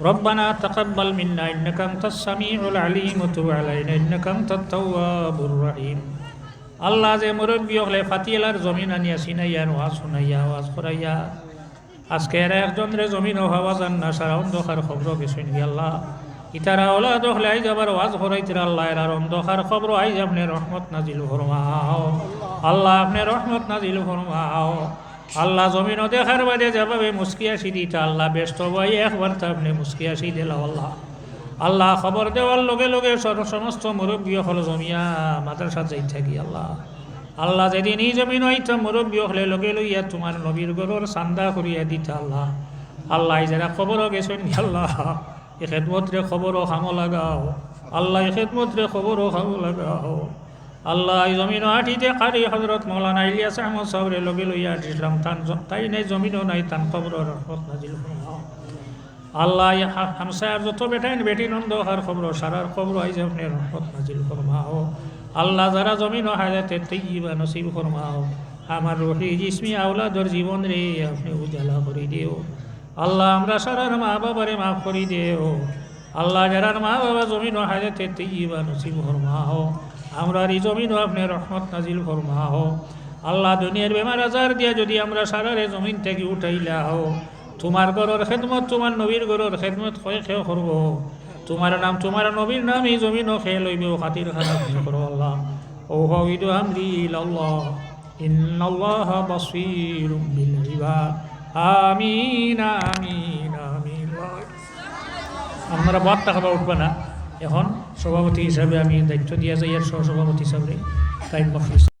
ربنا تقبل منا إنك أنت السميع العليم وتب علينا إنك أنت التواب الرحيم আল্লাহ যে মুরব্বী হলে ফাতিয়ালার জমিন আনিয়া সিনাইয়া ওয়াজ শুনাইয়া ওয়াজ করাইয়া আজকে এরা একজন রে জমিন হওয়া যান না সারা অন্ধকার খবর গেছেন কি আল্লাহ ইতারা ওলা দখলে আইজ আবার ওয়াজ করাইতে আল্লাহ এরার অন্ধকার খবর আইজ আপনি রহমত নাজিল ফরমাও আল্লাহ আপনি রহমত নাজিল ফরমাও আল্লাহ জমিন দেখার বাদে যেভাবে মুসকিয়াশি দিতা আল্লাহ ব্যস্ত বই একবার তা আপনি মুসকিয়াশি দিল আল্লাহ। আল্লাহ খবর দেওয়ার লগে লগে সমস্ত মুরব্বী হল জমিয়া, মাদ্রাসা যাই থাকি আল্লাহ। আল্লাহ যেদিন এই জমিন হইতা মুরব্বী হলে লগে লইয়া তোমার নবীর গরুর চান্দা করিয়া দিতা আল্লাহ। আল্লাহ যারা খবরও গেছেন আল্লাহ, এ খেদমতরে খবরও খামো লাগাও। আল্লাহ এ খেদমতরে খবরও খামো লাগাও। আল্লাহ জমিন আঠিতে কারি হজরত মৌলানা ইলিয়াস আহমদ সাহরে লগে লইয়া আঠিলাম তান তাই নাই, জমিনও নাই, তান ফরমাও আল্লাহ হা- হামসার যত বেটাইন বেটি নন্দ হার খবর সারার খবর আইজ আপনি রহমত নাজিল ফরমাও। আল্লাহ যারা জমিন ও হায়াতে তৈবা নসিব ফরমাও, আমার রহি জিসমি আওলাদর জীবন রে আপনি উজালা করে দিও। আল্লাহ আমরা সারার মা বাবারে মাফ করে দিও। আল্লাহ যারার মা বাবা জমিন ও হায়াতে তৈবা নসিব ফরমাও আমরা এই জমিন আপনি রহমত নাজিল ফরমাও আল্লাহ দুনিয়ার বেমার আজার দিয়া যদি আমরা সারারে জমিন থেকে উঠাইলাও তোমার গরর খেদমত, তোমার নবীর গরর খেদমত কয়ে খেয়ে করব। তোমার নাম, তোমার নবীর নাম এই জমিনও খেয়ে লইবে ও খাতির খানা করো আল্লাহ। ও হইদু আমরি আল্লাহ বাসীরুম বিল ইবাদ। আমিন আমিন আমিন। আপনারা বাদ টাকা উঠবে না। এখন সভাপতি হিসাবে আমি দায়িত্ব দিয়া যাই আর সহসভাপতি হিসাবে তাই বক্স